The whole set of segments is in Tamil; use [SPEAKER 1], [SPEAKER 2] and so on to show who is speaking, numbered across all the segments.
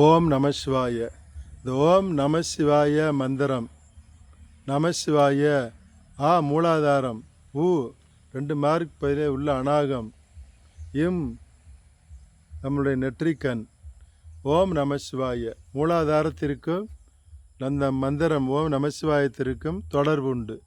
[SPEAKER 1] ஓம் நம சிவாய. இந்த ஓம் நம சிவாய மந்திரம். நம சிவாய ஆ மூலாதாரம் ஊ ரெண்டு மார்க் பதிலே உள்ள அநாகம் இம் நம்முடைய நெற்றிக்கண். ஓம் நம சிவாய. மூலாதாரத்திற்கும் அந்த மந்திரம் ஓம் நம சிவாயத்திற்கும் தொடர்பு உண்டு.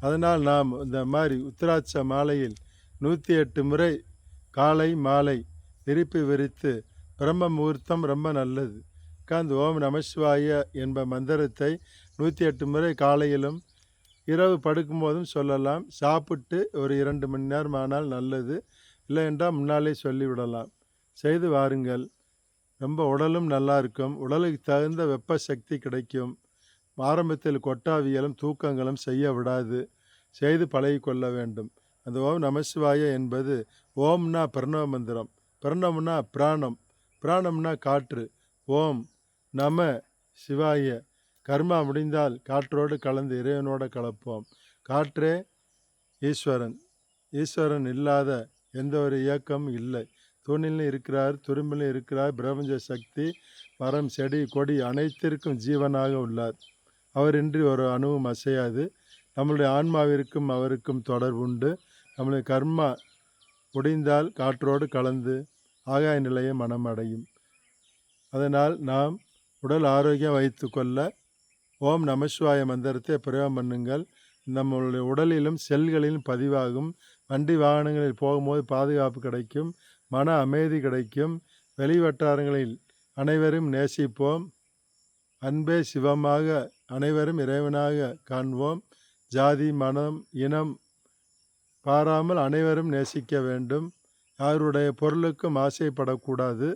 [SPEAKER 1] அதனால் நாம் இந்த மாதிரி உத்திராட்ச மாலையில் நூற்றி எட்டு முறை காலை மாலை விரிப்பு விரித்து பிரம்ம முகூர்த்தம் ரொம்ப நல்லது. உட்கார்ந்து ஓம் நமசிவாய என்ப மந்திரத்தை நூற்றி எட்டு முறை காலையிலும் இரவு படுக்கும்போதும் சொல்லலாம். சாப்பிட்டு ஒரு இரண்டு மணி நேரம் ஆனால் நல்லது. இல்லை என்றால் முன்னாலே சொல்லிவிடலாம். செய்து வாருங்கள். ரொம்ப உடலும் நல்லா இருக்கும். உடலுக்கு தகுந்த வெப்ப சக்தி கிடைக்கும். ஆரம்பத்தில் கொட்டாவியலும் தூக்கங்களும் செய்ய விடாது. செய்து பழகி கொள்ள வேண்டும். அந்த ஓம் நமசிவாய என்பது ஓம்னா பிரணவ மந்திரம். பிரணவம்னா பிராணம். பிராணம்னா காற்று. ஓம் நம சிவாய. கர்மா முடிந்தால் காற்றோடு கலந்து இறைவனோடு கலப்போம். காற்றே ஈஸ்வரன். ஈஸ்வரன் இல்லாத எந்த ஒரு இயக்கமும் இல்லை. தூணிலும் இருக்கிறார் துரும்பிலும் இருக்கிறார் பிரபஞ்ச சக்தி மரம் செடி கொடி அனைத்திற்கும் ஜீவனாக உள்ளார். அவரின்றி ஒரு அணுவும் அசையாது. நம்மளுடைய ஆன்மாவிற்கும் அவருக்கும் தொடர்பு உண்டு. நம்முடைய கர்மா முடிந்தால் காற்றோடு கலந்து ஆகாய நிலையை மனம் அடையும் அதனால் நாம் உடல் ஆரோக்கியம் வைத்து கொள்ள ஓம் நமசிவாய மந்திரத்தை பிரயோகம் பண்ணுங்கள். நம்மளுடைய உடலிலும் செல்களிலும் பதிவாகும். வண்டி வாகனங்களில் போகும்போது பாதுகாப்பு கிடைக்கும். மன அமைதி கிடைக்கும். வெளிவட்டாரங்களில் அனைவரும் நேசிப்போம். அன்பே சிவமாக அனைவரும் இறைவனாக காண்போம். ஜாதி மனம் இனம் பாராமல் அனைவரும் நேசிக்க வேண்டும். யாருடைய பொருளுக்கும் ஆசைப்படக்கூடாது.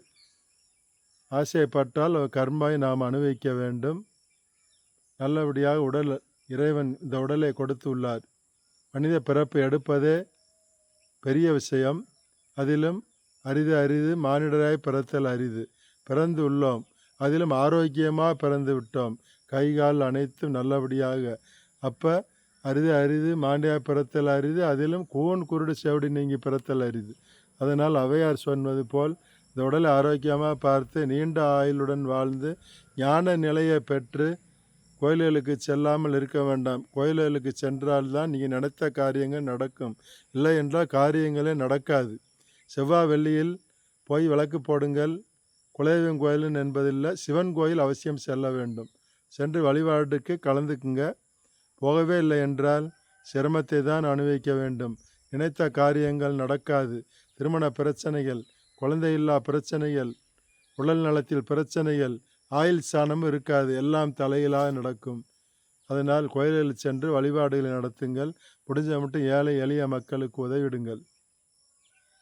[SPEAKER 1] ஆசைப்பட்டால் கர்மாய் நாம் அனுபவிக்க வேண்டும். நல்லபடியாக உடல் இறைவன் இந்த உடலை கொடுத்து உள்ளார். மனித பிறப்பு எடுப்பதே பெரிய விஷயம். அதிலும் அரிது அரிது மானிடராய் பிறத்தல் அரிது. பிறந்து உள்ளோம். அதிலும் ஆரோக்கியமாக பிறந்து விட்டோம். கை கால் அனைத்தும் நல்லபடியாக. அப்போ அரிது அரிது மாண்டியாக பிறத்தல் அரிது. அதிலும் கூன் குருடு செவடி நீங்கி பிறத்தல் அரிது. அதனால் அவையார் சொன்னது போல் இந்த உடலை ஆரோக்கியமாக பார்த்து நீண்ட ஆயுளுடன் வாழ்ந்து ஞான நிலையை பெற்று கோயில்களுக்கு செல்லாமல் இருக்க வேண்டாம். கோயில்களுக்கு சென்றால்தான் நீங்கள் நினைத்த காரியங்கள் நடக்கும். இல்லை என்றால் காரியங்களே நடக்காது. செவ்வாய் வெள்ளியில் போய் விளக்கு போடுங்கள். குலதெய்வம் கோயில் என்பதில்லை சிவன் கோயில் அவசியம் செல்ல வேண்டும். சென்று வழிபாட்டுக்கு கலந்துக்குங்க. போகவே இல்லை என்றால் சிரமத்தை தான் அனுபவிக்க வேண்டும். நினைத்த காரியங்கள் நடக்காது. திருமண பிரச்சனைகள் குழந்தையில்லா பிரச்சனைகள் உடல் நலத்தில் பிரச்சனைகள் ஆயில் சாணமும் இருக்காது எல்லாம் தலையிலாக நடக்கும். அதனால் கோயில்களில் சென்று வழிபாடுகளை நடத்துங்கள். முடிஞ்ச மட்டும் ஏழை எளிய மக்களுக்கு உதவிடுங்கள்.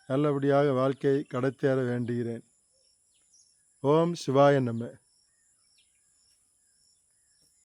[SPEAKER 1] நல்லபடியாக வாழ்க்கையை கடத்தேற வேண்டுகிறேன். ஓம் சிவாய நம்ம